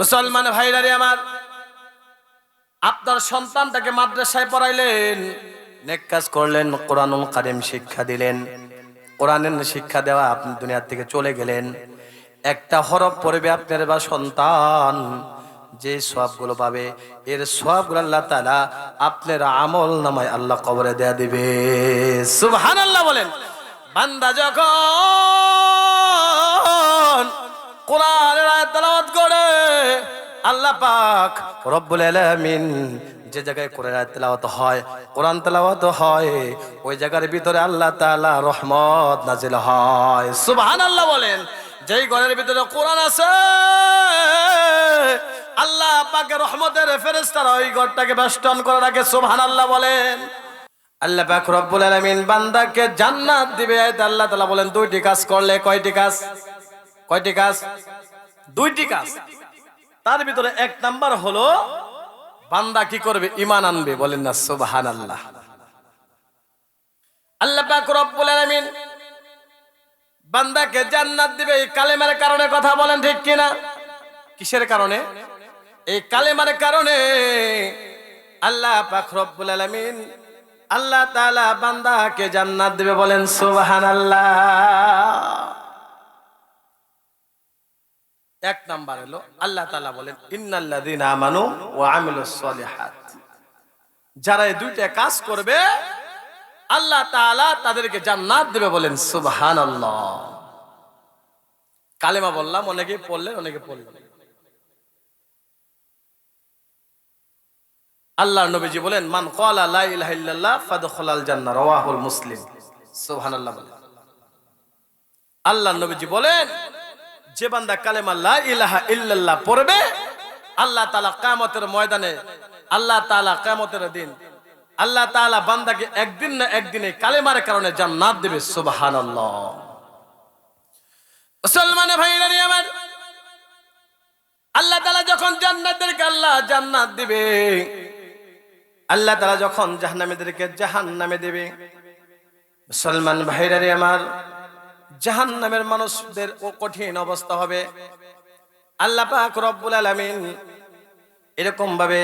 মুসলমান ভাইরারে আমার, আপনার সন্তানটাকে মাদ্রাসায় পড়াইলেন, নেক কাজ করলেন, কোরআনুল কারিম শিক্ষা দিলেন। কোরআনের শিক্ষা দেওয়া আপনি দুনিয়ার থেকে চলে গেলেন। একটা হরফ পড়বে আপনার বা সন্তান, যে সবগুলো পাবে। এর সবগুলো আল্লাহ তাআলা আপনার আমল নামায় আল্লাহ কবরে দেয়া দিবে। সুবহানাল্লাহ বলেন, বান্দা যখন কোরআনের আয়াত তেলাওয়াত করে। আল্লাহ পাক রব্বুল আলামিন যে জায়গায় কোরআন তেলাওয়াত হয়, কোরআন তেলাওয়াত হয়, ওই জায়গার ভিতরে আল্লাহ তাআলা রহমত নাজিল হয়। সুবহানাল্লাহ বলেন, যেই ঘরের ভিতরে কোরআন আছে, আল্লাহ পাকের রহমতের ফেরেশতারা ওই ঘরটাকে বেষ্টন করে রাখে সুবহানাল্লাহ বলেন। আল্লাহ পাক রব্বুল আলামিন বান্দাকে জান্নাত দিবে। আল্লাহ তাআলা বলেন, দুইটি কাজ করলে কয়টি কাজ? কয়টি কাজ দুইটি কাজ তার ভিতরে এক নাম্বার হলো, বান্দা কি করবে? ইমান আনবে। বলেন না, সুবহানাল্লাহ। আল্লাহ পাক রব্বুল আলামিন বান্দাকে জান্নাত দিবে। এই কালেমার কারণে কথা বলেন ঠিক কিনা? কিসের কারণে? এই কালেমার কারণে আল্লাহ পাক রব্বুল আলামিন আল্লাহ তাআলা বান্দাকে জান্নাত দিবে বলেন সুবহানাল্লাহ। এক নাম্বার হলো আল্লাহ তাআলা বলেন, ইন্নাল্লাযীনা আমানু ওয়া আমিলুস সলিহাত। যারা এই দুইটা কাজ করবে, আল্লাহ তাআলা তাদেরকে জান্নাত দেবে বলেন, সুবহানাল্লাহ। কালেমা বললাম, অনেকে পড়লেন অনেকে পড়লেন। আল্লাহর নবীজি বলেন, মান ক্বালা লা ইলাহা ইল্লাল্লাহ ফাদখালাল জান্নাহ। রাওয়াহুল মুসলিম। সুবহানাল্লাহ বলেন। আল্লাহর নবীজি বলেন যে বান্দা কালেমা লা ইলাহা ইল্লাল্লাহ পড়বে, আল্লাহ তাআলা কিয়ামতের ময়দানে, আল্লাহ তাআলা কিয়ামতের দিন, আল্লাহ তাআলা বান্দাকে একদিন না একদিনে কালেমার কারণে জান্নাত দেবে, সুবহানাল্লাহ। মুসলমান ভাইরা রে আমার, আল্লাহ তাআলা যখন জান্নাতদেরকে, আল্লাহ জান্নাত দিবে। আল্লাহ তাআলা যখন জাহান্নামীদেরকে জাহান্নামে দেবে। মুসলমান ভাইরা রে আমার জাহান নামের মানুষদের ও কঠিন অবস্থা হবে। আল্লাহ পাক রব্বুল আলামিন এরকম ভাবে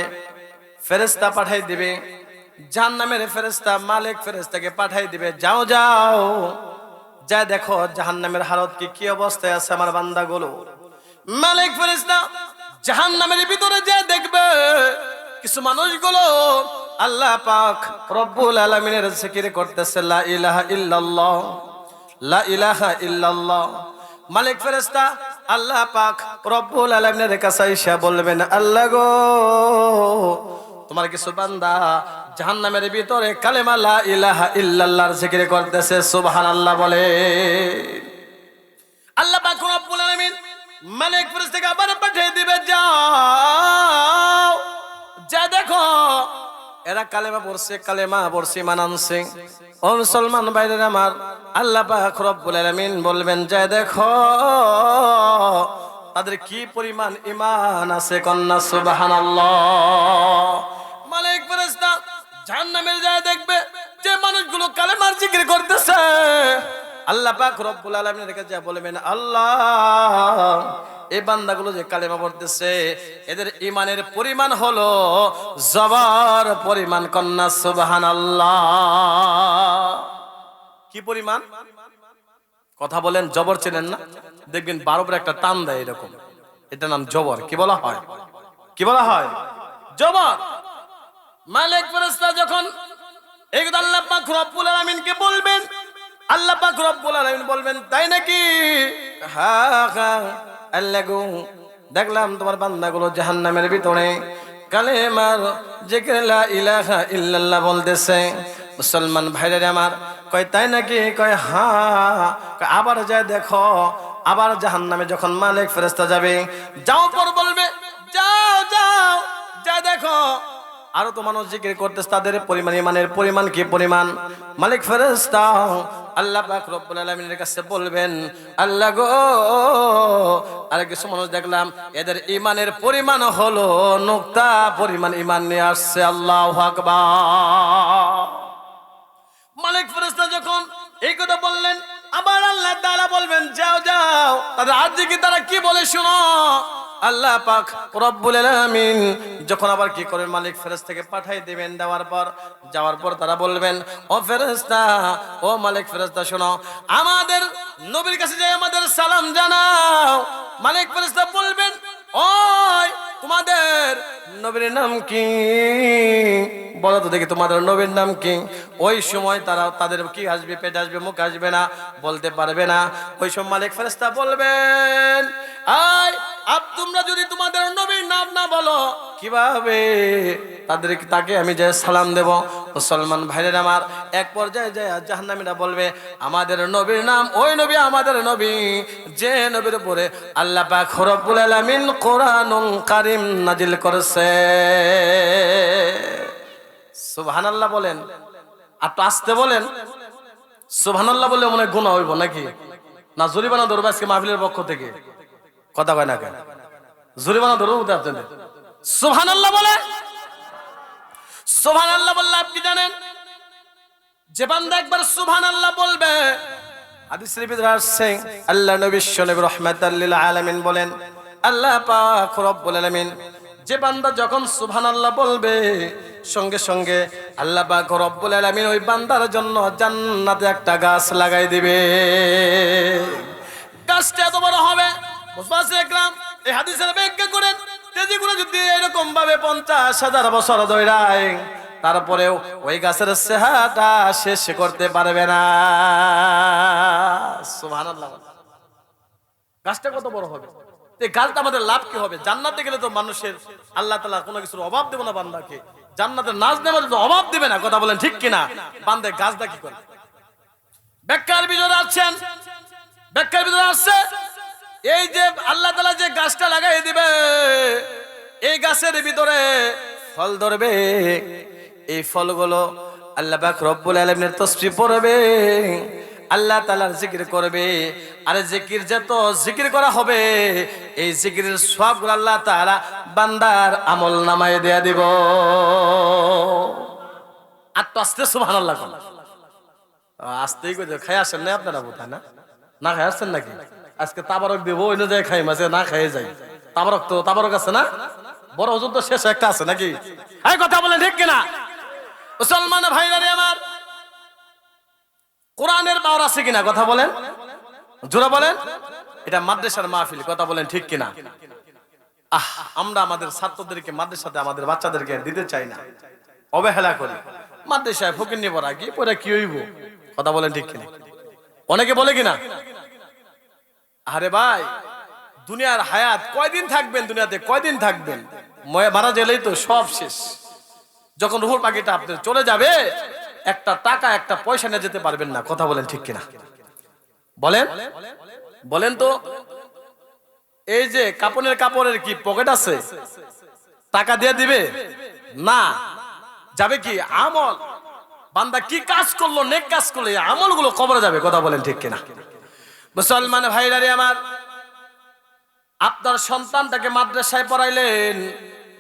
ফেরেস্তা পাঠাই দিবে। জাহান নামের ফেরেস্তা মালিক ফেরেস্তাকে পাঠাই দিবে। যাও যাও। যা দেখো জাহান নামের হালত কি কি অবস্থায় আছে আমার বান্দাগুলো। মালিক ফেরেস্তা জাহান নামের ভিতরে যা দেখবে কিছু মানুষগুলো আল্লাহ পাক রব্বুল আলামিনের জিকির করতেছে, লা ইলাহা ইল্লাল্লাহ। লা ইলাহা ইল্লাল্লাহ। মালিক ফেরেশতা, আল্লাহ পাক রব্বুল আলামিনের কাছে এসে বলবেন, আল্লাহ গো, তোমার কিছু বান্দা জাহান্নামের ভিতরে কালেমা লা ইলাহা ইল্লাল্লাহর জিকির করতেছে, সুবহানাল্লাহ বলে। আল্লাহ পাক রব্বুল আলামিন মালিক ফেরেশতাকে আবার পাঠিয়ে দিবে, যাও, যা দেখো, এরা কালেমা পড়ছে কালেমা পড়ছে, মানানছে। ও মুসলমান বাইরের আমার, আল্লাহ পাক রব্বুল আলামিন বলবেন, যে দেখো, তাদের কি পরিমাণ ইমান আছে কন্যা, সুবহানাল্লাহ। মালিক ফেরেশতা জাহান্নামের যায় দেখবে, যে মানুষগুলো কালেমার জিকির করতেছে। আল্লাহ পাক রব্বুল আলামিনের কাছে বলবেন, আল্লাহ এই বান্দাগুলো যে কালেমা পড়তেছে, এদের ইমানের পরিমাণ হলো জবার পরিমাণ, কন্যা সুবহান কি পরিমাণ? কথা বলেন, জবর চেনেন না? দেখবেন বারবার একটা টান দেয় এরকম। এটা নাম জবর, কি বলা হয়? কি বলা হয়? জবর। মালিক ফেরেশতা যখন এই কথা আল্লাহ পাক রব্বুল আলামিনকে বলবেন, আল্লাহ পাক রব্বুল আলামিন বলবেন, তাই নাকি? হ্যাঁ হ্যাঁ দেখলাম তোমার বান্দাগুলো জাহান্নামের ভিতরে। কালেমার জিকির লা ইলাহা বলতেছে, মুসলমান ভাইরা আমার, কয় তাই নাকি? কয়, হা আবার যায় দেখো, আবার জাহান্নামে যখন মালিক ফেরেশতা যাবে, যাও পর বলবে, যাও যাও, যা দেখো। আরও তো মানুষ জিকির করতেছে, তাদের পরিমাণ, ইমানের পরিমাণ কি পরিমাণ? মালিক ফেরেশতা আল্লাহ পাক রব্বুল আলামিনের কাছে বলবেন, আল্লাহ গো, আর কিছু মানুষ দেখলাম, এদের ইমানের পরিমাণ হলো, নুক্তা পরিমাণ ইমান নিয়ে আসছে, আল্লাহু আকবার। মালিক ফেরেশতা যখন এই কথা বললেন, আবার আল্লাহ তাআলা বলবেন, যাও যাও। তাদের আজ কি, তারা কি বলে শোনো? আল্লাহ পাক রব্বুল আলামিন যখন আবার কি করবেন মালিক ফেরেশতা থেকে পাঠাই দিবেন দেওয়ার পর, যাওয়ার পর তারা বলবেন, ও ফেরেশতা, ও মালিক ফেরেশতা, শোনো, আমাদের নবীর কাছে যাই, আমাদের সালাম জানাও। মালিক ফেরেশতা বলবেন ওই, তোমাদের নবীর নাম কি? বলো তো দেখি তোমাদের নবীর নাম কি? ওই সময় তারা, তাদের কি আসবে, পেট আসবে, মুখ আসবে না, বলতে পারবে না। ওই সময় মালিক ফেরেস্তা বলবেন, আয়, আপ তোমরা যদি তোমাদের নবীর নাম না বলো, কীভাবে তাদেরকে, তাকে আমি যে সালাম দেব? মুসলমান ভাইদের আমার, এক পর্যায়ে যায় জাহান্নামীরা বলবে, আমাদের নবীর নাম, ওই নবী আমাদের নবী। যে নবীর উপরে আল্লাহ পাক রব্বুল আলামিন কোরআনুল কারীম নাজিল করেছে। সুবহানাল্লাহ বলেন। আর তো আসতে বলেন। সুবহানাল্লাহ বলে মনে গুনাহ হইব নাকি? না, জরিমানা ধরবে আজকে মাহফিলের পক্ষ থেকে। কথা কয় না কেন? জরিমানা ধরবো আপনাদের সুবহানাল্লাহ বলে। সুবহানাল্লাহ বললে আপনি জানেন? যে বান্দা একবার বলবে আসছে, আল্লাহ লিল আলামিন বলেন, আল্লাহ যখন বলবে, সঙ্গে সঙ্গে আল্লাহ ওই বান্দার জন্য জান্নাতে একটা গাছ লাগাই দিবে। গাছটা এত বড় হবে? মুফাসসির একরাম হাদিসের ব্যাখ্যা করেন। তেজিগুলো যদি এরকম ভাবে পঞ্চাশ হাজার বছর ধরে তারপরেও ওই গাছের চেহারাটা শেষ করতে পারবে না। গাছটা কত বড় হবে? গাছটা আমাদের লাভ কি হবে? জান্নাতে গেলে তো মানুষের আল্লাহ তালা কোনো কিছুর অভাব দেবো না বান্দাকে। জান্নাতের নাচ দেওয়ার তো অভাব দিবে না, কথা বলেন ঠিক কিনা? বান্দে গাছটা কি করে? ব্যাখ্যার ভিতরে আছেন ব্যাখ্যার ভিতরে আসছে। এই যে আল্লাহ তালা যে গাছটা লাগাই দিবে, এই গাছের ভিতরে ফল ধরবে। এই ফলগুলো আল্লাহ রব্বুল আলমের তসবি পড়বে, আল্লাহ তালার জিকির করবে। আর জিকির যত জিকির করা হবে, এই জিকিরের সব আল্লাহ তাআলা বান্দার আমল নামায় দেয়া দিব। আর তো আস্তে সুবহানাল্লাহ কোন। আসতেই কই খাই আসেন না আপনারা বোধহয় না? না খাই আসছেন নাকি? আজকে তাবারক দেব অন্য জায়গায় খাই মাঝে না খাই যাই তাবারক তো, তাবারক আছে না? বড় হুজুর তো শেষ একটা আছে নাকি? এই কথা বলেন ঠিক কিনা? মুসলমান ভাইরা রে আমার, কোরআনের পাওয়ার আছে কিনা? কথা বলেন। জোরা বলেন। এটা মাদ্রাসার মাহফিল, কথা বলেন ঠিক কিনা? আহ, আমরা আমাদের ছাত্রদেরকে মাদ্রাসাতে আমাদের বাচ্চাদেরকে দিতে চাই না। অবহেলা করি। মাদ্রাসায় ফকির নিয়ে পড়া গিয়ে পরে কি হইব? কথা বলেন ঠিক কিনা? অনেকে বলে কিনা? আরে ভাই, দুনিয়ার হায়াত কয়দিন থাকবেন দুনিয়াতে? কয়দিন থাকবেন? মারা গেলেই তো সব শেষ। যখন রুহুর পাখিটা আপনার চলে যাবে, একটা টাকা, একটা পয়সা নিয়ে যেতে পারবেন না। কথা বলেন ঠিক কিনা? বলেন? বলেন তো। এই যে কাপড়ের কাপড়ের কি পকেট আছে? টাকা দিয়ে দিবে? না। যাবে কি? আমল। বান্দা কি কাজ করল, নেক কাজ করল আমলগুলো কবরে যাবে। কথা বলেন ঠিক কিনা? মুসলমান ভাইরারে আমার, আপনার সন্তানটাকে মাদ্রাসায় পড়াইলেন,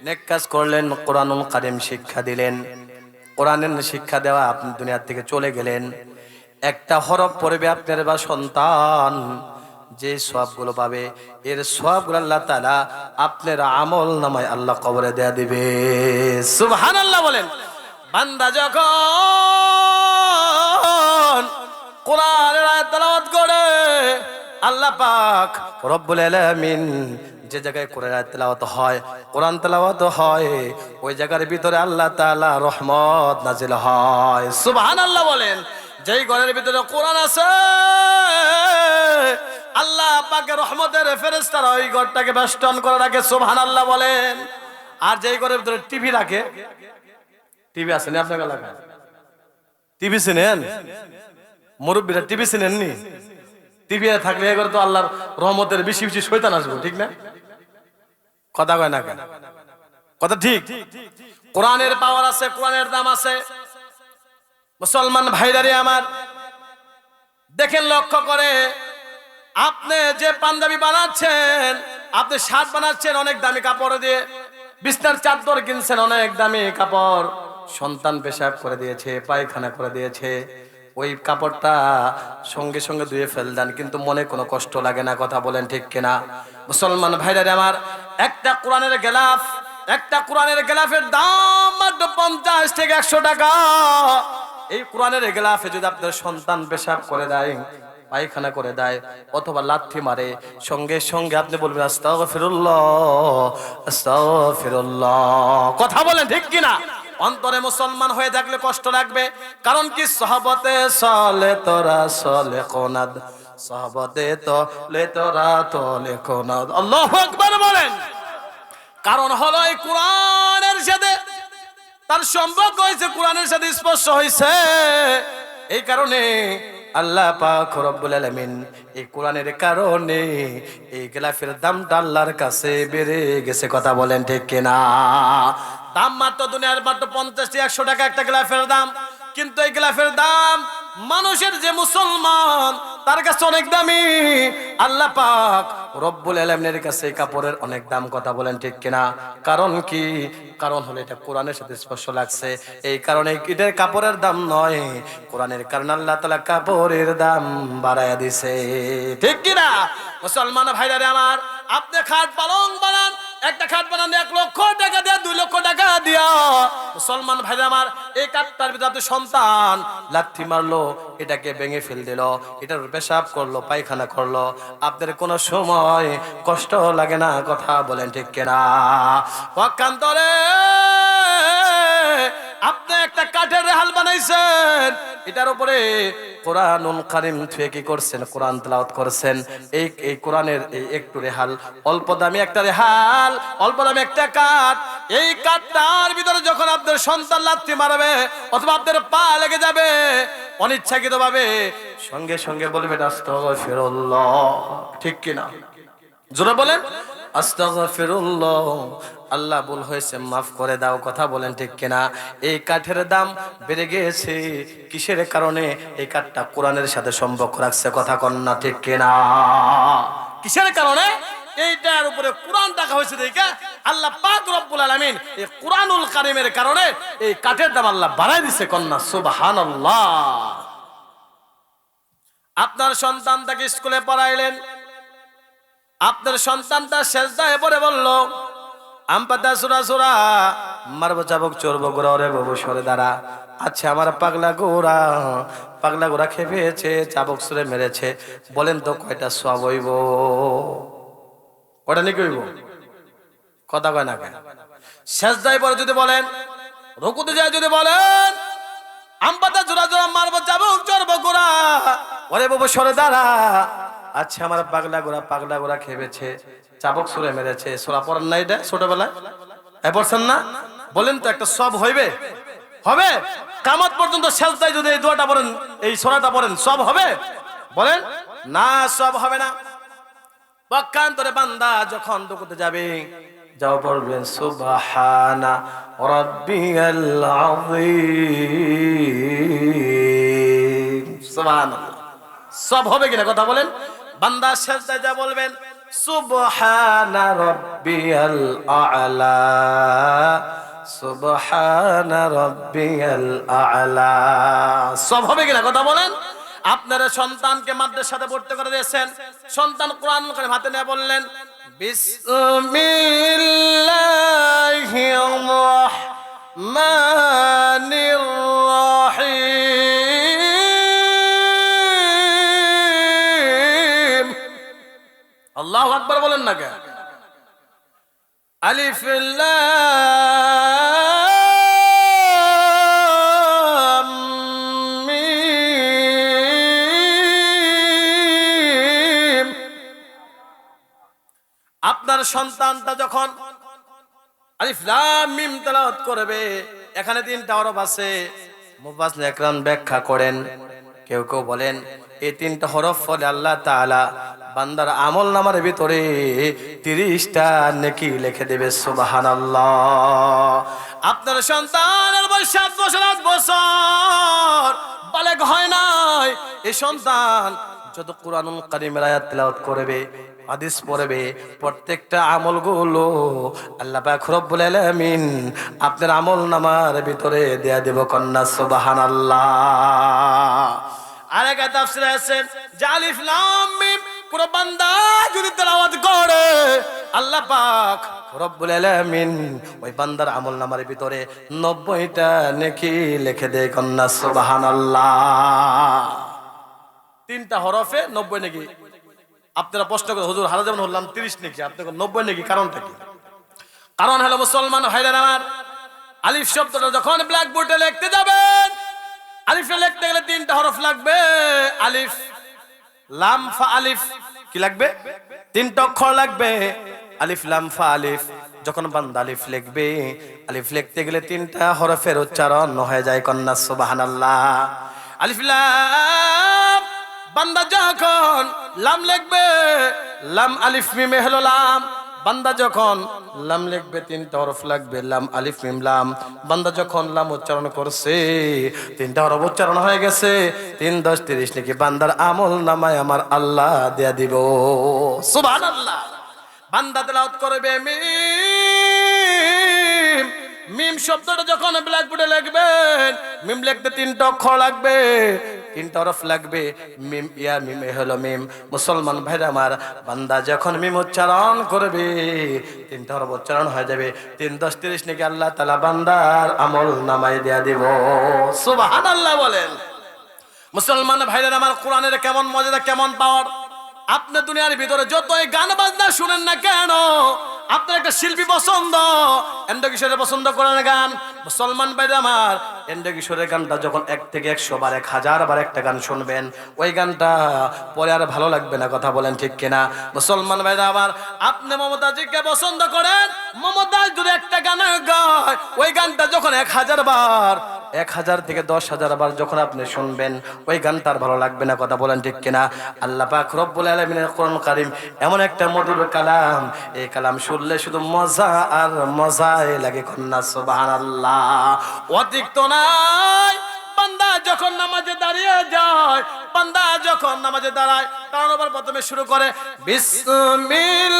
নেক কাজ করলেন, কোরআনুল কারিম শিক্ষা দিলেন। কোরআনের শিক্ষা দেওয়া আপনি দুনিয়ার থেকে চলে গেলেন। একটা হরফ পড়বে আপনার বা সন্তান, যে সবগুলো পাবে। এর সবগুলো আল্লাহ তাআলা আপনার আমল নামায় আল্লাহ কবরে দেয়া দিবে। সুবহানাল্লাহ বলেন, বান্দা যখন কোরআনের আয়াত করে। আল্লাহ পাক রব্বুল আলামিন যে জায়গায় কোরআন তেলাওয়াত হয়, কোরআন তেলাওয়াত হয়, ওই জায়গার ভিতরে আল্লাহ তাআলা রহমত নাজিল হয়। সুবহানাল্লাহ বলেন, যেই ঘরের ভিতরে কোরআন আছে, আল্লাহ পাকের রহমতের ফেরেশতারা ওই ঘরটাকে বেষ্টন করে রাখে সুবহানাল্লাহ বলেন। আর যেই ঘরের ভিতরে টিভি রাখে, টিভি আছে না আপনার টিভি চিনেন? মুরব্বীরা টিভি চিনেননি? টিভি থাকলে এবার তো আল্লাহর রহমতের বেশি বেশি শৈতান আসব, ঠিক না? কথা কয় না কেন? কথা ঠিক? কোরআনের পাওয়ার আছে, কোরআনের দাম আছে। মুসলমান ভাইরারে আমার দেখেন লক্ষ্য করে, আপনি যে পাঞ্জাবি বানাচ্ছেন, আপনি শার্ট বানাচ্ছেন, অনেক দামি কাপড় দিয়ে, বিছনার চাদর কিনছেন, অনেক দামি কাপড়। সন্তান পেশাব করে দিয়েছে, পায়খানা করে দিয়েছে। ওই কাপড়টা সঙ্গে সঙ্গে ধুয়ে ফেল দেন কিন্তু মনে কোনো কষ্ট লাগে না, কথা বলেন ঠিক কিনা? মুসলমান ভাইরা আমার, একটা কোরআনের গেলাফ, একটা কোরআনের গেলাফের দাম মাত্র পঞ্চাশ থেকে একশো টাকা। এই কোরআনের গেলাফে যদি আপনার সন্তান পেশাব করে দেয়, পায়খানা করে দেয়, অথবা লাথি মারে, সঙ্গে সঙ্গে আপনি বলবেন, আস্তাগফিরুল্লাহ আস্তাগফিরুল্লাহ। কথা বলেন ঠিক কিনা? অন্তরে মুসলমান হয়ে থাকলে কষ্ট লাগবে। কারণ কি? সহবতে সলে তোরা সলে কোনাদ। সহবতে তো লে তোরা তোলে কোনাদ। আল্লাহ বলেন। কারণ হলো এই কোরআনের সাথে তার সম্পর্ক হয়েছে, কোরআনের সাথে স্পর্শ হয়েছে। এই কারণে আল্লাহ পাক রব্বুল আলামিন এই কোরআনের কারণে এই গেলাফের দামটা আল্লাহর কাছে বেড়ে গেছে। কথা বলেন ঠিক কিনা? দাম মাত্র দুনিয়ার মাত্র পঞ্চাশটি একশো টাকা একটা গ্লাফের দাম। কিন্তু এই গ্লাফের দাম মানুষের যে মুসলমান, তার কাছে অনেক দামি। আল্লাহ পাক রব্বুল আলমের কাছে এই কাপড়ের অনেক দাম কথা বলেন ঠিক কিনা? কারণ কি? কারণ হলো এটা কোরআনের সাথে স্পর্শ লাগছে। এই কারণে এটার কাপড়ের দাম নয়, কোরআনের কারণে আল্লাহ তালা কাপড়ের দাম বাড়াইয়া দিছে। ঠিক কিনা? মুসলমান ভাইরা আমার, আপনি খাট পালং বানান একটা খাট বানান, এক লক্ষ টাকা দেয়া, দুই লক্ষ টাকা দিয়া। মুসলমান ভাই আমার, এই কাঠটার ভিতরে সন্তান। লাথি মারলো, এটাকে ভেঙে ফেল দিল, এটার পেশাব করল, পায়খানা করল। আপনাদের কোনো সময় কষ্ট লাগে না, কথা বলেন ঠিক কেনা? পক্ষান্তরে আপনি একটা কাঠের রেহাল বানাইছেন। এটার উপরে কোরআনুল কারিম থুয়ে কি করছেন? কোরআন তেলাওয়াত করছেন। এই এই কোরআনের এই একটু রেহাল, অল্প দামি একটা রেহাল, অল্প দামি একটা কাঠ। এই কাঠটার ভিতরে যখন আপনার সন্তান লাত্তি মারবে অথবা আপনার পা লেগে যাবে অনিচ্ছাকৃত ভাবে সঙ্গে সঙ্গে আস্তাগফিরুল্লাহ ঠিক কিনা? জোরে বলেন। আস্তাগফিরুল্লাহ। আল্লাহ ভুল হয়েছে, মাফ করে দাও, কথা বলেন ঠিক কিনা? এই কাঠের দাম বেড়ে গিয়েছে, কিসের কারণে এই কাঠটা কোরআনের সাথে সম্পর্ক রাখছে, কথা কন্যা ঠিক কিনা? কিসের কারণে? এইটার উপরে কোরআন টাকা হয়েছে দেখে আল্লাহ পাক রব্বুল আলামিন এই কোরআনুল কারিমের কারণে এই কাঠের দাম আল্লাহ বাড়াই দিছে কন্যা সুবহানাল্লাহ। আপনার সন্তান তাকে স্কুলে পড়াইলেন আপনার সন্তানটা শেষদায় পরে বলল আমপাতা সুরা সুরা, মারবো চাবক, চড়বো গোড়া, ওরে বাবু সরে দাঁড়া। আচ্ছা আমার পাগলা গোড়া পাগলা গোড়া খেপেছে চাবক সুরে মেরেছে। বলেন তো, কয়টা সব হইব? কয়টা নাকি হইব? কথা কয় না কেন? শেষদায় পরে যদি বলেন, রকুতে যায় যদি বলেন আমপাতা জোড়া জোড়া মারবো চাবক, চড়বো গোড়া, ওরে বাবু সরে দাঁড়া। আচ্ছা আমার পাগলা গোড়া পাগলা গোড়া খেয়েছে চাবক সুরে মেরেছে, সোরা পড়েন না এটা ছোটবেলায়? পড়ছেন না? বলেন তো একটা সব হইবে? হবে? কামত পর্যন্ত শেষদায় যদি এই দোয়াটা পড়েন, এই সোরাটা পড়েন, সব হবে? বলেন? না, সব হবে না। পক্ষান্তরে বান্দা যখন দুকুতে যাবে, যাও পড়বেন, সুবহানা রাব্বিয়াল আযীম। সুবহানাল্লাহ। সব হবে কিনা কথা বলেন? বান্দা শেষদায় যা বলবেন, সুবহানা রাব্বিয়াল আ'লা, সুবহানা রাব্বিয়াল আ'লা। সব হবে কিনা কথা বলেন? আপনারা সন্তানকে মাদ্রাসাতে ভর্তি করে দিয়েছেন। সন্তান কোরআন করে হাতে নিয়ে বললেন, বিসমিল্লাহির রহমানির রহিম। আল্লাহু আকবার বলেন না কেন? আপনার সন্তানটা যখন আলিফ লাম করবে, এখানে তিনটা হরফ আছে। মুফাসসির একরাম ব্যাখ্যা করেন। কেউ কেউ বলেন, এই তিনটা হরফ ফলে আল্লাহ তাআলা বান্দার আমল নামার ভিতরে তিরিশটা নেকি লিখে দেবে, সুবহানাল্লাহ। আপনার সন্তানের বয়স সাত বছর, আট বছর। বালেক হয় নাই। এই সন্তান যত কোরআনুল কারিমের আয়াত তেলাওয়াত করবে, হাদিস পড়বে, প্রত্যেকটা আমল আমলগুলো আল্লাহ পাক রব্বুল আলামিন আপনার আমল নামার ভিতরে দেয়া দেব কন্যা, সুবহানাল্লাহ। আরেক তাফসীরে আছে জালিফ লাম মিম পুরো বান্দা যদি তেলাওয়াত করে, আল্লাহ পাক রব্বুল আলামিন ওই বান্দার আমল নামার ভিতরে নব্বইটা নেকি লিখে দেয়, কন্যা সুবহানাল্লাহ। তিনটা হরফে নব্বই নাকি। আপনারা প্রশ্ন করে হুজুর হারা যেমন হলাম, তিরিশ নাকি। আপনাকে নব্বই নাকি, কারণটা কি? কারণ হলো মুসলমান ভাইরা আমার আলিফ শব্দটা যখন ব্ল্যাকবোর্ডে লিখতে যাবেন, আলিফে লিখতে গেলে তিনটা হরফ লাগবে, আলিফ। লাম ফা আলিফ। কি লাগবে? তিনটা অক্ষর লাগবে। আলিফ, লাম, ফা, আলিফ। যখন বান্দা আলিফ লিখবে, আলিফ লিখতে গেলে তিনটা হরফের উচ্চারণ হয়ে যায়, কন্যা, সুবহানাল্লাহ। আলিফ, লাম। বান্দা যখন লাম লিখবে, লাম, আলিফ, মিমে হলো লাম। বান্দা যখন লাম লিখবে তিনটা হরফ লাগবে, লাম, আলিফ, মিম, লাম। বান্দা যখন লাম উচ্চারণ করছে তিনটা হরফ উচ্চারণ হয়ে গেছে। তিন, দশ, তিরিশ নাকি বান্দার আমল নামায় আমার আল্লাহ দেয়া দিব। সুবহানাল্লাহ। বান্দা তেলাওয়াত করবে, মিম। মিম শব্দটা যখন ব্ল্যাকবোর্ডে লিখবেন, মিম লিখতে তিনটা অক্ষর লাগবে। তিনটা হরফ লাগবে। মিম, ইয়া মিম হলো মিম। মুসলমান ভাইরা আমার, বান্দা যখন মিম উচ্চারণ করবে তিনটা হরফ উচ্চারণ হয়ে যাবে। তিন দশ তিরিশ নাকি আল্লাহ তালা বান্দার আমল নামাই দেয়া দিব। সুবাহান আল্লাহ বলেন। মুসলমান ভাইরা আমার কোরআনের কেমন মজাদা কেমন পাওয়ার? আপনি দুনিয়ার ভিতরে যতই গান বাজনা শুনেন না কেন, আপনার একটা শিল্পী পছন্দ। এন্ড কিশোরের পছন্দ করেন গান। মুসলমান ভাইরা আমার, এন্ড কিশোরের গানটা যখন এক থেকে একশো বার, এক হাজার বার একটা গান শুনবেন, ওই গানটা পরে আর ভালো লাগবে না, কথা বলেন ঠিক কিনা? মুসলমান ভাইরা আমার, আপনি মমতাজিকে পছন্দ করেন, মমতাজ যদি একটা গান গায়, ওই গানটা যখন এক হাজার বার এক হাজার থেকে দশ হাজার বার যখন আপনি শুনবেন, ওই গান তার ভালো লাগবে না, কথা বলেন ঠিক কিনা? আল্লাহ পাক রব্বুল আলামিনের কোরআন কারিম এমন একটা মধুর কালাম, এই কালাম শুনলে শুধু মজা আর মজাই লাগে কন্যা, সুবহানাল্লাহ। অতিরিক্ত নাই, বান্দা যখন নামাজে দাঁড়িয়ে যায়, বান্দা যখন নামাজে দাঁড়ায় কারণ আবার প্রথমে শুরু করে, বিসমিল্লাহির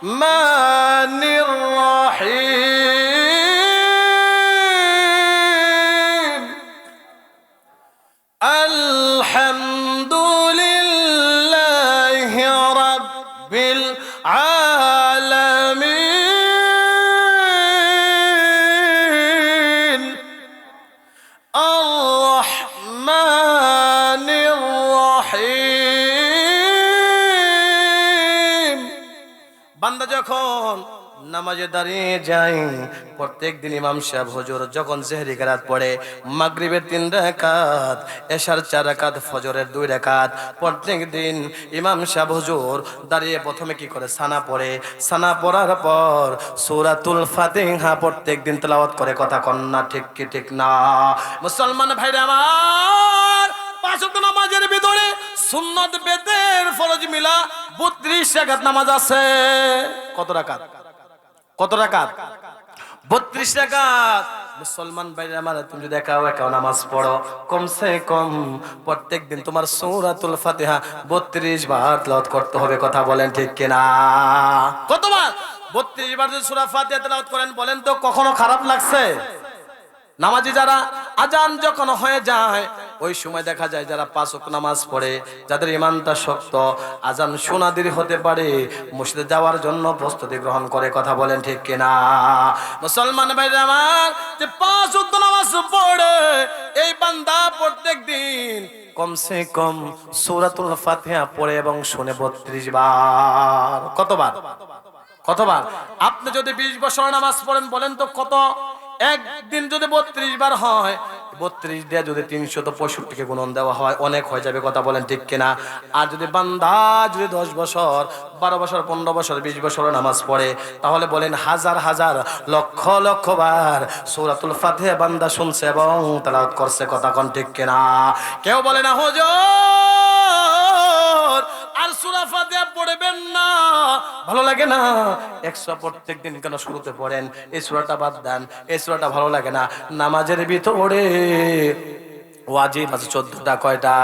রহমানির রহিম। الحمد لله رب العالمين الرحمن الرحيم বান্দা যখন নামাজে দাঁড়িয়ে যাই। প্রত্যেক দিন ইমাম সাহেব হুজুর যখন জেহরি রাত পড়ে, মাগরিবের তিন রাকাত এশার চার রাকাত ফজরের দুই রাকাত প্রত্যেক দিন ইমাম সাহেব হুজুর দাঁড়িয়ে প্রথমে কি করে? সানা পড়ে। সানা পড়ার পর সূরাতুল ফাতিহা প্রত্যেক দিন তেলাওয়াত করে। কথা কন্যা ঠিক কি ঠিক না? মুসলমান ভাইরা আমার, পাঁচ ওয়াক্ত নামাজের ভিতরে সুন্নত বেদের ফরজ মিলা বত্রিশ রাকাত নামাজ আছে। কত রাকাত কত রাকাত? বত্রিশ রাকাত। মুসলমান ভাই আমার, তুমি যদি একা একা নামাজ পড়ো। কমসে কম প্রত্যেক দিন তোমার সৌরাতুল ফাতিহা বত্রিশ বার লত করতে হবে, কথা বলেন ঠিক কিনা? কতবার? বত্রিশ বার যদি সূরা ফাতিহা তেলাওয়াত করেন, বলেন তো কখনো খারাপ লাগছে? নামাজি যারা আজান যখন হয়ে যায়, ওই সময় দেখা যায় যারা পাঁচ ওয়াক্ত নামাজ পড়ে, যাদের ইমানটা শক্ত, আজান সোনাদির হতে পারে, মসজিদে যাওয়ার জন্য প্রস্তুতি গ্রহণ করে কথা বলেন ঠিক কিনা? মুসলমান ভাই আমার, যে পাঁচ ওয়াক্ত নামাজ পড়ে, এই বান্দা প্রত্যেক দিন কমসে কম সূরাতুল ফাতিহা পড়ে এবং শুনে বত্রিশ বার। কতবার? কতবার? আপনি যদি বিশ বছর নামাজ পড়েন, বলেন তো কত? একদিন যদি বত্রিশ বার হয়, বত্রিশ দিয়ে যদি তিনশো তো পঁয়ষট্টিকে গুণন দেওয়া হয়, অনেক হয়ে যাবে কথা বলেন ঠিক কিনা? আর যদি বান্দা যদি দশ বছর, বারো বছর, পনেরো বছর, বিশ বছর নামাজ পড়ে, তাহলে বলেন হাজার হাজার, লক্ষ লক্ষ বার সৌরাতুল ফাতে বান্দা শুনছে এবং তারা করছে কথা কোন ঠিক কিনা? কেউ বলে না, হুজুর! পড়বেন না। ভালো লাগে না? একশো প্রত্যেক দিন কেন শুরুতে পড়েন? এই সূরাটা বাদ দেন। এই সূরাটা ভালো লাগে না। নামাজের ভিতরে ওয়াজিব আছে চোদ্দটা, কয়টা?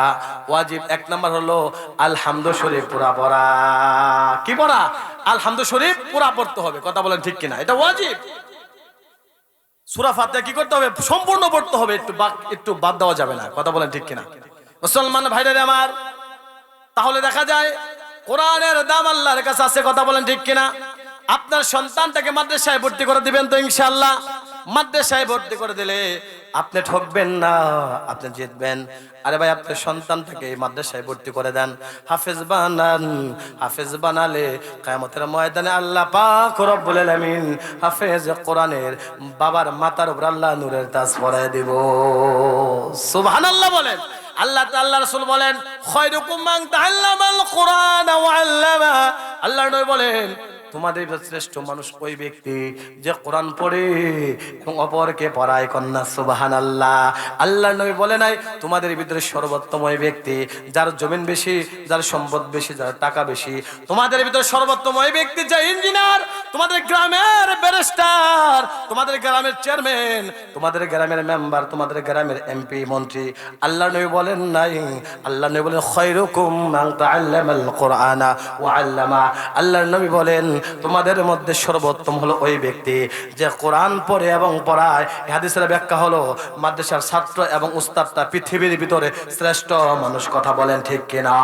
ওয়াজিব এক নাম্বার হলো, আলহামদু শরীফ পুরা পড়া। কি পড়া? আলহামদু শরীফ পুরা পড়তে হবে। কথা বলেন ঠিক কিনা? এটা ওয়াজিব। সূরা কি করতে হবে? সম্পূর্ণ পড়তে হবে। একটু একটু বাদ দেওয়া যাবে না। কথা বলেন ঠিক কিনা? মুসলমান ভাইরা আমার তাহলে দেখা যায় কোরআনের দাম আল্লাহর কাছে আছে, কথা বলেন ঠিক কিনা? আপনার সন্তানটাকে মাদ্রাসায় ভর্তি করে দিবেন তো ইনশাআল্লাহ। মাদ্রাসায় ভর্তি করে দিলে আপনি ঠকবেন না, আপনি জিতবেন। আরে ভাই, আপনার সন্তানটাকে মাদ্রাসায় ভর্তি করে দেন। হাফেজ বানান, হাফেজ বানালে কায়ামতের ময়দানে আল্লাহ পাক রব্বুল আলামিন হাফেজ কোরআনের বাবার মাতার উপর আল্লাহ নূরের তাজ পরায় দিব। সুবহানাল্লাহ বলেন। আল্লাহ আল্লাহ রসুল বলেন আল্লাহ নয় বলেন তোমাদের শ্রেষ্ঠ মানুষ ওই ব্যক্তি যে কোরআন পড়ে এবং অপরকে পড়ায় কন্যা সুবাহান আল্লাহ আল্লাহ নবী বলে নাই, তোমাদের ভিতরে সর্বোত্তম ওই ব্যক্তি, যার জমিন বেশি, যার সম্পদ বেশি, যার টাকা বেশি। তোমাদের ভিতরে সর্বোত্তম ওই ব্যক্তি যে ইঞ্জিনিয়ার, তোমাদের গ্রামের ব্যারিস্টার, তোমাদের গ্রামের চেয়ারম্যান, তোমাদের গ্রামের মেম্বার, তোমাদের গ্রামের এমপি, মন্ত্রী। আল্লাহ নবী বলেন নাই, আল্লাহ নবী বলেন খয়রুকুম মান তাআল্লামাল কোরআনা ওয়া আল্লামা। আল্লাহ নবী বলেন তোমাদের মধ্যে সর্বোত্তম হলো ওই ব্যক্তি যে কোরআন পড়ে এবং পড়ায়। হাদিসের ব্যাখ্যা হলো, মাদ্রাসার ছাত্র এবং উস্তাদটা পৃথিবীর ভিতরে শ্রেষ্ঠ মানুষ কথা বলেন ঠিক কিনা?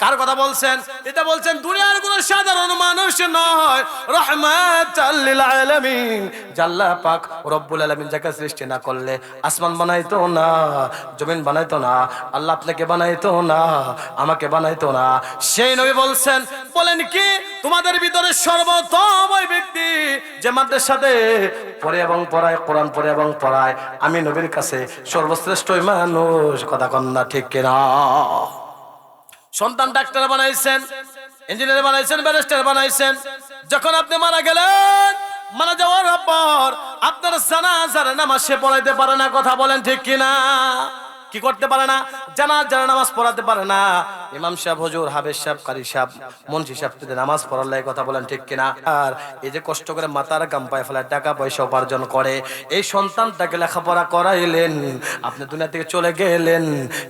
কার কথা বলছেন? এটা বলছেন দুনিয়ার কোন সাধারণ মানুষ নয়। রহমাত জাল্লা পাক রব্বুল আলামিন যাকে সৃষ্টি না করলে আসমান বানাইতো না, জমিন বানাইতো না, আল্লাহ আপনাকে বানাইতো না, আমাকে বানাইতো না। সেই নবী বলছেন, বলেন কি, তোমাদের ভিতরে সর্বোত্তম ওই ব্যক্তি যে মাদের সাথে পড়ে এবং পড়ায়, কোরআন পড়ে এবং পড়ায়, আমি নবীর কাছে সর্বশ্রেষ্ঠ মানুষ, কথা কন্যা ঠিক কিনা? সন্তান ডাক্তার বানাইছেন, ইঞ্জিনিয়ার বানাইছেন, ব্যারিস্টার বানাইছেন, যখন আপনি মারা গেলেন মারা যাওয়ার পর আপনার জানাজার নামাজ সে পড়াইতে পারে না কথা বলেন ঠিক কিনা? কি করতে পারে না? জানাজার নামাজ পড়াতে পারে না। ইমাম সাহেব, হুজুর হাবেজ সাহেব, কারি সাহেব মুন্সি সাহেব, যদি নামাজ পড়ার লাগে কথা বলেন ঠিক কিনা? আর এই যে কষ্ট করে মাথার গাম পায়ে ফেলায় টাকা পয়সা উপার্জন করে, এই সন্তানটাকে লেখাপড়া করাইলেন, আপনি দুনিয়া থেকে চলে গেলেন,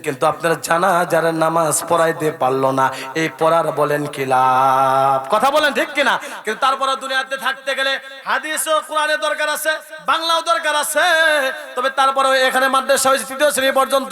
কিন্তু আপনার জানা যারা নামাজ পড়াইতে পারল না। এই পড়ার বলেন কি লাভ? কথা বলেন ঠিক কিনা? কিন্তু তারপরে দুনিয়াতে থাকতে গেলে হাদিস ও কোরআনের দরকার আছে, বাংলাও দরকার আছে। তবে তারপরে এখানে মাদ্রাসা হয়েছে, তৃতীয় শ্রেণি পর্যন্ত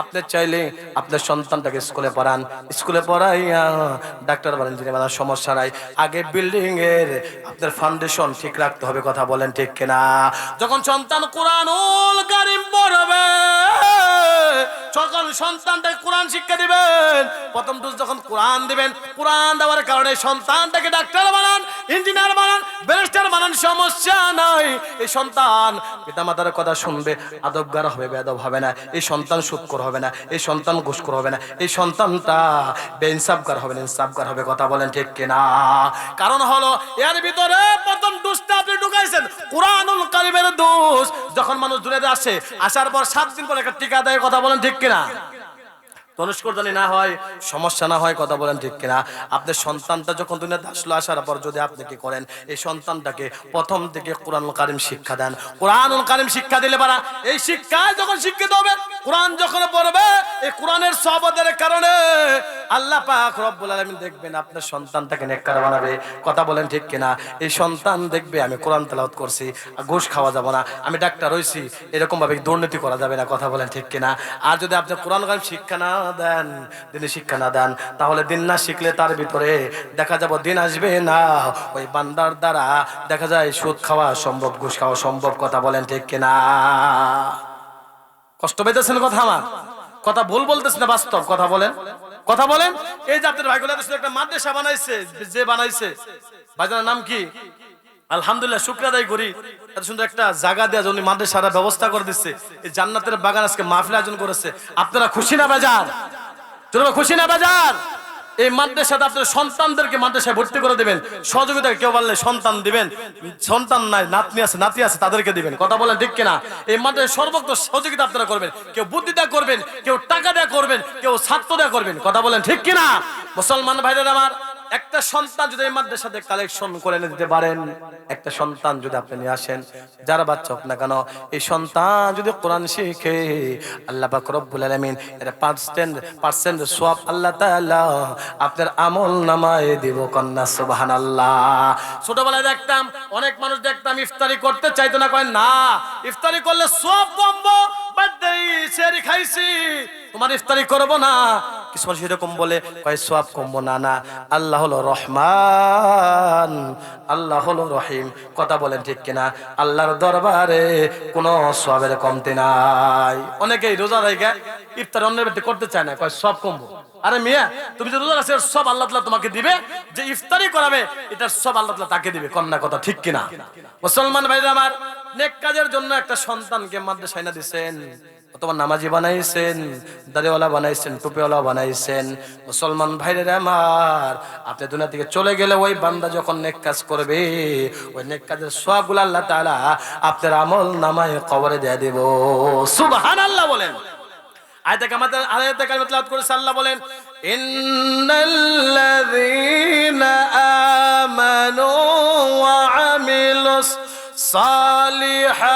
আপনি চাইলে আপনার সন্তানটাকে স্কুলে পড়ান। স্কুলে পড়াইয়া ডাক্তার বা ইঞ্জিনিয়ার বানার সমস্যা নাই। আগে বিল্ডিং এর আপনার ফাউন্ডেশন ঠিক রাখতে হবে। কথা বলেন ঠিক কিনা? যখন সন্তান কোরআনুল কারিম পড়বে সকল সন্তানটাকে কোরআন শিক্ষা দিবেন, প্রথম ডোজ যখন কোরআন দিবেন, কোরআন দেওয়ার কারণে সন্তানটাকে ডাক্তার বানান ইঞ্জিনিয়ার বানান ব্যারিস্টার বানান, সমস্যা নাই। এই সন্তান পিতামাতার কথা শুনবে আদবগার হবে বেদব হবে না। এই সন্তান সুৎকর হবে না, এই সন্তান ঘুষখোর হবে না, এই সন্তানটা বেইনসাফগার হবে না, ইনসাফগার হবে, কথা বলেন ঠিক কিনা? কারণ হলো, এর ভিতরে প্রথম দুষ্টা আপনি ঢুকাইছেন, কোরআনুল কারিমের দোষ যখন মানুষ দূরে আসে, আসার পর সাত দিন পর একটা টিকা দেয়, কথা বলেন ঠিক কিনা? তনুষ্কর জানি না হয়, সমস্যা না হয়, কথা বলেন ঠিক কিনা। আপনার সন্তানটা যখন দুনিয়াতে আসলো, আসার পর যদি আপনি কি করেন, এই সন্তানটাকে প্রথম থেকে কোরআনুল কারিম শিক্ষা দেন। কোরআনুল কারিম শিক্ষা দিলে পারা, এই শিক্ষায় যখন শিক্ষিত হবে, কোরআন যখন পড়বে, এই কোরআনের সহবতের কারণে আল্লাহ পাক রব্বুল আলামিন দেখবেন আপনার সন্তানটাকে নেককার বানাবে। কথা বলেন ঠিক কিনা? এই সন্তান দেখবে, আমি কোরআন তেলাওয়াত করছি ঘুষ খাওয়া যাবে না, আমি ডাক্তার হইছি এরকম ভাবে দুর্নীতি করা যাবে না, কথা বলেন ঠিক কিনা? আর যদি আপনি কোরআন কারিম শিক্ষা না দেন দিনে শিক্ষা না দেন, তাহলে দিন না শিখলে তার ভিতরে দেখা যাব দিন আসবে না। ওই বান্দার দ্বারা দেখা যায় সুদ খাওয়া সম্ভব, ঘুষ খাওয়া সম্ভব, কথা বলেন ঠিক কিনা? কষ্ট পেতেছেন কথা আমার? কথা ভুল বলতেছে না, বাস্তব কথা বলেন। কথা বলেন। এই যে আপনার ভাইগুলো একটা মাদ্রাসা বানাইছে, যে বানাইছে। ভাইজানের নাম কি? আলহামদুলিল্লাহ শুক্র আদায় করি। এত সুন্দর একটা জায়গা দেওয়া জন্য মাদ্রাসার ব্যবস্থা করে দিচ্ছে। এই জান্নাতের বাগান আজকে মাহফিল আয়োজন করেছে। আপনারা খুশি না, বাজার? খুশি না, বাজার? এই মাদ্রাসাতে আপনার সন্তানদেরকে মাদ্রাসায় ভর্তি করে দেবেন। সহযোগিতা কেউ বললে সন্তান দিবেন। সন্তান নাই, নাতনি আছে, নাতি আছে, তাদেরকে দিবেন। কথা বলেন ঠিক কিনা? এই মাদ্রাসায় সর্বত্র সহযোগিতা আপনারা করবেন। কেউ বুদ্ধি দেয়া করবেন, কেউ টাকা দেয়া করবেন, কেউ ছাত্র দেয়া করবেন। কথা বলেন ঠিক কিনা? মুসলমান ভাইদের আমার একটা সন্তান যদি এই মাদ্রাসাতে কালেকশন করে এনে দিতে পারেন, একটা সন্তান যদি আপনি নিয়ে আসেন, যারা বাচ্চা হোক না কেন, এই সন্তান যদি কোরআন শিখে, আল্লাহ পাক রব্বুল আলামিন এর পার্সেন্ট পার্সেন্ট সব আল্লাহ আপনার আমল নামায় দিব, কন্যা সুবহানাল্লাহ। ছোটবেলায় দেখতাম, অনেক মানুষ দেখতাম ইফতারি করতে চাইতো না, কয় না, ইফতারি করলে সব কমবো বার্থডে সেরি খাইছি, তোমার ইফতারি করব না কিছু মানুষ এরকম বলে, কয় সব কমবো না না আল্লাহ হলো রহমান আল্লাহ হলো রহিম। কথা বলেন ঠিক কিনা? আল্লাহর দরবারে কোনো সবের কমতি নাই। অনেকেই রোজা রেখে ইফতার অন্যের ব্যক্তি করতে চায় না, কয় সব কমবো। আরে মিয়া, তুমি যে রোজা রাখছো সব আল্লাহ তাআলা তোমাকে দিবে, যে ইফতারি করাবে, এটার সব আল্লাহ তাআলা তাকে দিবে, কন্যা কথা ঠিক কিনা? মুসলমান ভাইরা আমার, নেক কাজের জন্য একটা সন্তানকে মাদ্রাসায় না দিছেন। অথবা নামাজি বানাইছেন, দাড়িওয়ালা বানাইছেন, টুপিওয়ালা বানাইছেন। মুসলমান ভাইদের আমার, আপনি দুনিয়া থেকে চলে গেলে ওই বান্দা যখন নেক কাজ করবে, ওই নেক কাজের সবগুলো আল্লাহ তাআলা আপনার আমল নামায় কবরে দিয়ে দেব। সুবহানাল্লাহ বলেন। আয়াতে কামাতে, আয়াতে কারিমা তেলাওয়াত করেছে আল্লাহ বলেন, ইন্নাল্লাযীনা আমানু ওয়া আমিলুস সালিহাত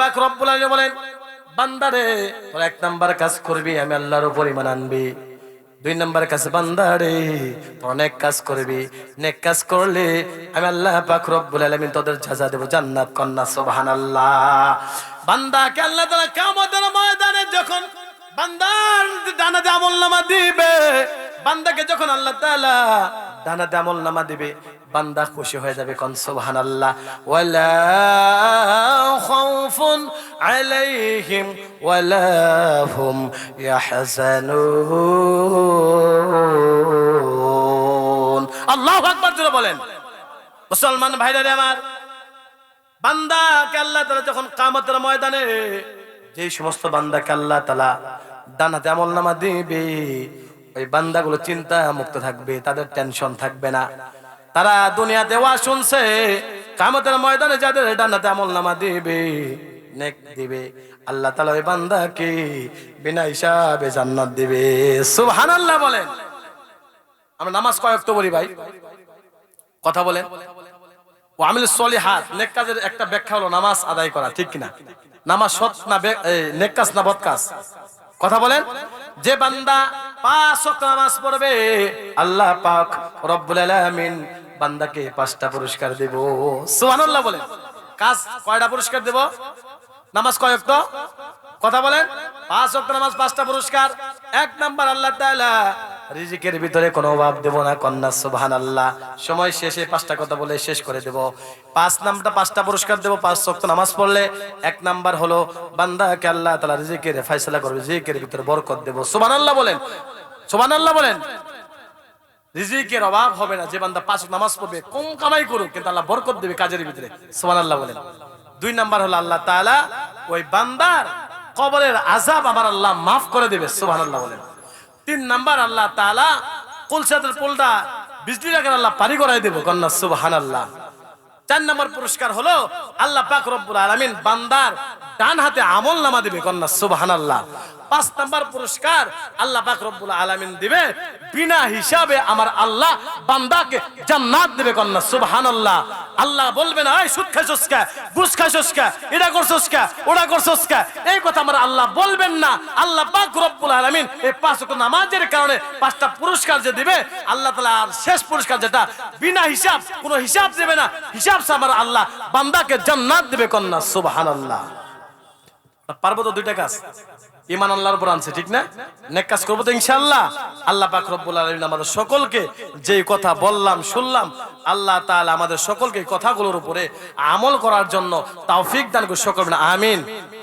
পাক রব্বুল আলামিন বলেন, বান্দারে, তোর এক নাম্বার কাজ করবি, আমি আল্লাহর উপর ঈমান আনবি। দুই নাম্বার কাজ বান্দারে অনেক কাজ করবি। নেক কাজ করলে আমি আল্লাহ পাক রব্বুল আলামিন তোদের সাজা দেব জান্নাত কন্যা, সুবহানাল্লাহ। বান্দাকে আল্লাহ তাআলা কিয়ামতের ময়দানে যখন বান্দার ডানাতে আমল নামা দিবে, বান্দাকে যখন আল্লাহ তাআলা ডানাতে আমল নামা দিবে বান্দা খুশি হয়ে যাবে কোন সুবহানাল্লাহ। ওয়ালা খাউফুন আলাইহিম ওয়ালা হুম ইয়াহজানুন। আল্লাহু আকবার জোরে বলেন। মুসলমান ভাইরা আমার, বান্দাকে আল্লাহ তাআলা যখন কিয়ামতের ময়দানে যে সমস্ত বান্দাকে আল্লাহ তাআলা ডানাতে আমল নামা দিবে, ওই বান্দাগুলো চিন্তা মুক্ত থাকবে, তাদের টেনশন থাকবে না। তারা দুনিয়া দেওয়া শুনছে, কামতের ময়দানে যাদের ডানাতে আমল নামা দিবে, নেক দিবে। আল্লাহ তাআলা ওই বান্দাকে বিনা হিসাবে জান্নাত দিবে। সুবহানাল্লাহ বলেন। আমরা নামাজ কয়েক তো বলি ভাই? কথা বলেন। ও আমিল সলিহাত, নেক কাজের একটা ব্যাখ্যা হলো নামাজ আদায় করা, ঠিক কিনা? নামাজ সৎ না নেক কাজ না বদ কাজ? কথা বলেন। যে বান্দা পাঁচ নামাজ পড়বে। আল্লাহ পাক রব্বুল আলামিন বান্দাকে পাঁচটা পুরস্কার দেব। সুবহানাল্লাহ বলেন। কাজ কয়টা পুরস্কার দেব? নামাজ কয়েক তো কথা বলেন। পাঁচ ওয়াক্ত নামাজ পাঁচটা পুরস্কার। এক নাম্বার আল্লাহ তাআলা রিজিকের ভিতরে কোনো অভাব দেব না, কন্যা সুবহান আল্লাহ সময় শেষে পাঁচটা কথা বলে শেষ করে দেব। পাঁচ নাম্বারটা পাঁচটা পুরস্কার দেব, পাঁচ শক্ত নামাজ পড়লে। এক নাম্বার হলো, বান্দাকে আল্লাহ তাআলা রিজিকের ফয়সালা করবে, রিজিকের ভিতরে বরকত দেব। সুবহান আল্লাহ বলেন সুবহান আল্লাহ বলেন। রিজিকের অভাব হবে না, যে বান্দা পাঁচ নামাজ পড়বে, কম কামাই করুক, কিন্তু আল্লাহ বরকত দেবে কাজের ভিতরে। সুবহানাল্লাহ বলেন। দুই নাম্বার হলো, আল্লাহ তাআলা ওই বান্দার কবরের আজাব আমার আল্লাহ মাফ করে দেবে, সুবহানাল্লাহ বলেন। তিন নাম্বার আল্লাহ তালা কলসাদের পোলটা বিজলি রাখার আল্লাহ পারি করাই দেবো কন্যা সুবহানাল্লাহ। চার নম্বর পুরস্কার হলো আল্লাহ পাক রব্বুল আলমিন বান্দার ডান হাতে আমল নামা দিবে, কন্যা, সুবহানাল্লাহ। পাঁচ নাম্বার পুরস্কার আল্লাহ পাক রব্বুল আলামিন দিবে। বিনা হিসাবে আমার আল্লাহ বান্দাকে জান্নাত দিবে, কন্যা, সুবহানাল্লাহ। আল্লাহ বলবে না এই, সুদ খাইছস কে? ঘুষ খাইছস কে? এটা করছস কে? ওটা করছস কে? এই কথা আমার আল্লাহ বলবেন না। আল্লাহ পাক রব্বুল আলামিন এই পাঁচ ওয়াক্ত নামাজের কারণে পাঁচটা পুরস্কার যে দিবে, আল্লাহ তাআলা আর শেষ পুরস্কার যেটা, বিনা হিসাব, কোনো হিসাব দেবে না। হিসাব সে আমার আল্লাহ বান্দাকে জান্নাত দিবে, কন্যা, সুবহানাল্লাহ। পারব তো দুইটা কাজ। ইমান আল্লাহর উপর আনছে, ঠিক না? নেক কাজ করব তো ইনশাআল্লাহ। আল্লাহ পাক রব্বুল আলামিন আমাদের সকলকে যেই কথা বললাম, শুনলাম, আল্লাহ তাআলা আমাদের সকলকে কথাগুলোর উপরে আমল করার জন্য তাওফিক দান করে সকল আমিন।